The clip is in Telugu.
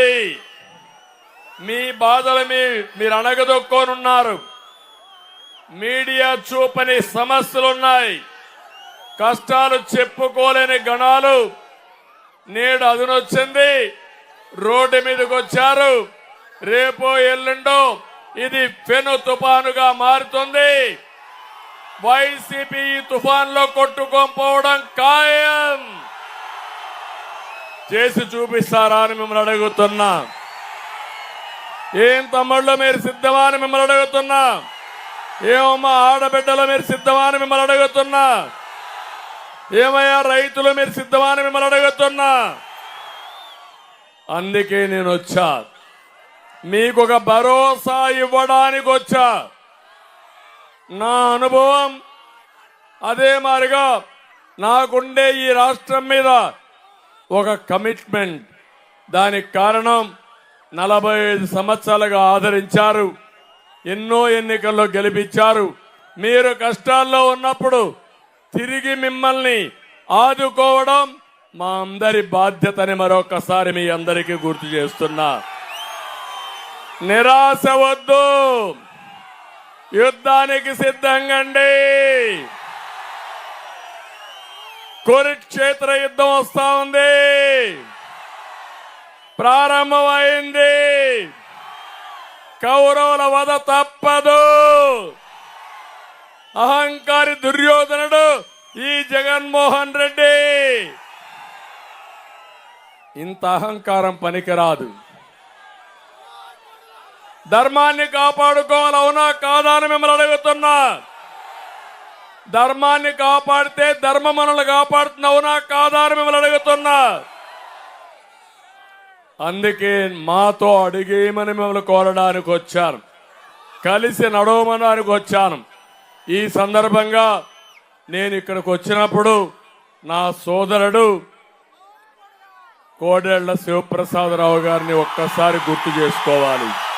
ఉంది మీ బాధలు మీ మీరు అణగదొక్కోనున్నారు. మీడియా చూపని సమస్యలున్నాయి. కష్టాలు చెప్పుకోలేని గణాలు. నేడు అదునొచ్చింది. రోడ్డు మీదకి వచ్చారు రేపో ఎల్లుండో ఇది పెను తుఫానుగా మారుతుంది. వైసీపీ తుఫాన్లో కొట్టుకోపోవడం ఖాయం. చేసి చూపిస్తారా అని మిమ్మల్ని అడుగుతున్నా. ఏం తమ్ముళ్ళు మీరు సిద్ధమా అని మిమ్మల్ని అడుగుతున్నా. ఏమమ్మా ఆడబిడ్డలు మీరు సిద్ధమా అని మిమ్మల్ని అడుగుతున్నా. ఏమయ్యా రైతులు మీరు సిద్ధమా అని మిమ్మల్ని అడుగుతున్నా. అందుకే నేను వచ్చా. మీకు ఒక భరోసా ఇవ్వడానికి వచ్చా. నా అనుభవం అదే మారిగా నాకుండే ఈ రాష్ట్రం మీద ఒక కమిట్మెంట్ దానికి కారణం నలభై ఐదు సంవత్సరాలుగా ఆదరించారు. ఎన్నో ఎన్నికల్లో గెలిపించారు. మీరు కష్టాల్లో ఉన్నప్పుడు తిరిగి మిమ్మల్ని ఆదుకోవడం మా అందరి బాధ్యతని మరొకసారి మీ అందరికీ గుర్తు చేస్తున్నా. నిరాశ వద్దు. యుద్ధానికి సిద్ధంగండి. కురుక్షేత్ర యుద్ధం వస్తా ఉంది. ప్రారంభమైంది. కౌరవుల వద తప్పదు. అహంకారి దుర్యోధనుడు ఈ జగన్మోహన్ రెడ్డి. ఇంత అహంకారం పనికిరాదు. ధర్మాన్ని కాపాడుకోవాలి అవునా కాదా అని మిమ్మల్ని అడుగుతున్నా. ధర్మాన్ని కాపాడితే ధర్మం మనల్ని కాపాడుతున్నావునా అవునా? కాదా అని మిమ్మల్ని అడుగుతున్నా. అందుకే మాతో అడిగేయమని మిమ్మల్ని కోరడానికి వచ్చాను. కలిసి నడవమనడానికి వచ్చాను. ఈ సందర్భంగా నేను ఇక్కడికి వచ్చినప్పుడు నా సోదరుడు కోడేళ్ళ శివప్రసాదరావు గారిని ఒక్కసారి గుర్తు చేసుకోవాలి.